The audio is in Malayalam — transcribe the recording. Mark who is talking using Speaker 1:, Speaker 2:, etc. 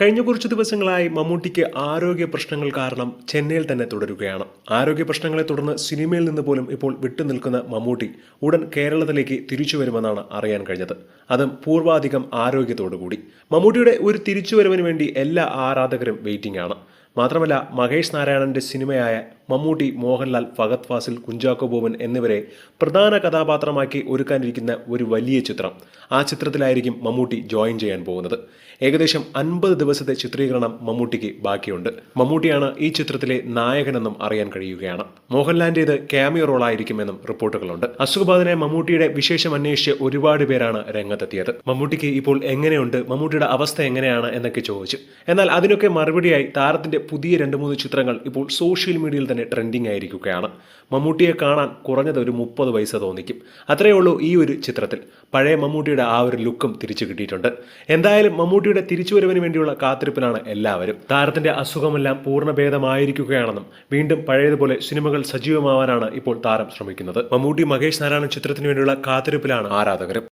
Speaker 1: കഴിഞ്ഞ കുറച്ച് ദിവസങ്ങളായി മമ്മൂട്ടിക്ക് ആരോഗ്യ പ്രശ്നങ്ങൾ കാരണം ചെന്നൈയിൽ തന്നെ തുടരുകയാണ്. ആരോഗ്യ പ്രശ്നങ്ങളെ തുടർന്ന് സിനിമയിൽ നിന്ന് പോലും ഇപ്പോൾ വിട്ടുനിൽക്കുന്ന മമ്മൂട്ടി ഉടൻ കേരളത്തിലേക്ക് തിരിച്ചു വരുമെന്നാണ് അറിയാൻ കഴിഞ്ഞത്. അതും പൂർവാധികം ആരോഗ്യത്തോടുകൂടി. മമ്മൂട്ടിയുടെ ഒരു തിരിച്ചുവരവിന് വേണ്ടി എല്ലാ ആരാധകരും വെയിറ്റിംഗ് ആണ്. മാത്രമല്ല മഹേഷ് നാരായണന്റെ സിനിമയായ മമ്മൂട്ടി മോഹൻലാൽ ഫഗത് ഫാസിൽ കുഞ്ചാക്കോ ബോബൻ എന്നിവരെ പ്രധാന കഥാപാത്രമാക്കി ഒരുക്കാനിരിക്കുന്ന ഒരു വലിയ ചിത്രം. ആ ചിത്രത്തിലായിരിക്കും മമ്മൂട്ടി ജോയിൻ ചെയ്യാൻ പോകുന്നത്. ഏകദേശം അൻപത് ദിവസത്തെ ചിത്രീകരണം മമ്മൂട്ടിക്ക് ബാക്കിയുണ്ട്. മമ്മൂട്ടിയാണ് ഈ ചിത്രത്തിലെ നായകനെന്നും അറിയാൻ കഴിയുകയാണ്. മോഹൻലാലിന്റേത് ക്യാമിയോ റോളായിരിക്കുമെന്നും റിപ്പോർട്ടുകളുണ്ട്. അസുഖബാധനെ മമ്മൂട്ടിയുടെ വിശേഷം അന്വേഷിച്ച് ഒരുപാട് പേരാണ് രംഗത്തെത്തിയത്. മമ്മൂട്ടിക്ക് ഇപ്പോൾ എങ്ങനെയുണ്ട്? മമ്മൂട്ടിയുടെ അവസ്ഥ എങ്ങനെയാണ്? എന്നൊക്കെ ചോദിച്ചു. എന്നാൽ അതിനൊക്കെ മറുപടിയായി താരത്തിന്റെ പുതിയ രണ്ട് മൂന്ന് ചിത്രങ്ങൾ ഇപ്പോൾ സോഷ്യൽ മീഡിയയിൽ തന്നെ ട്രെൻഡിങ് ആയിരിക്കുകയാണ്. മമ്മൂട്ടിയെ കാണാൻ കുറഞ്ഞത് ഒരു മുപ്പത് പൈസ തോന്നിക്കും. അത്രയേ ഉള്ളൂ ഈ ഒരു ചിത്രത്തിൽ. പഴയ മമ്മൂട്ടിയുടെ ആ ഒരു ലുക്കും തിരിച്ചു കിട്ടിയിട്ടുണ്ട്. എന്തായാലും മമ്മൂട്ടിയുടെ തിരിച്ചുവരവിന് വേണ്ടിയുള്ള കാത്തിരിപ്പിലാണ് എല്ലാവരും. താരത്തിന്റെ അസുഖമെല്ലാം പൂർണഭേദമായിരിക്കുകയാണെന്നും വീണ്ടും പഴയതുപോലെ സിനിമകൾ സജീവമാവാനാണ് ഇപ്പോൾ താരം ശ്രമിക്കുന്നത്. മമ്മൂട്ടി മഹേഷ് നാരായണൻ ചിത്രത്തിന് വേണ്ടിയുള്ള കാത്തിരിപ്പിലാണ് ആരാധകരും.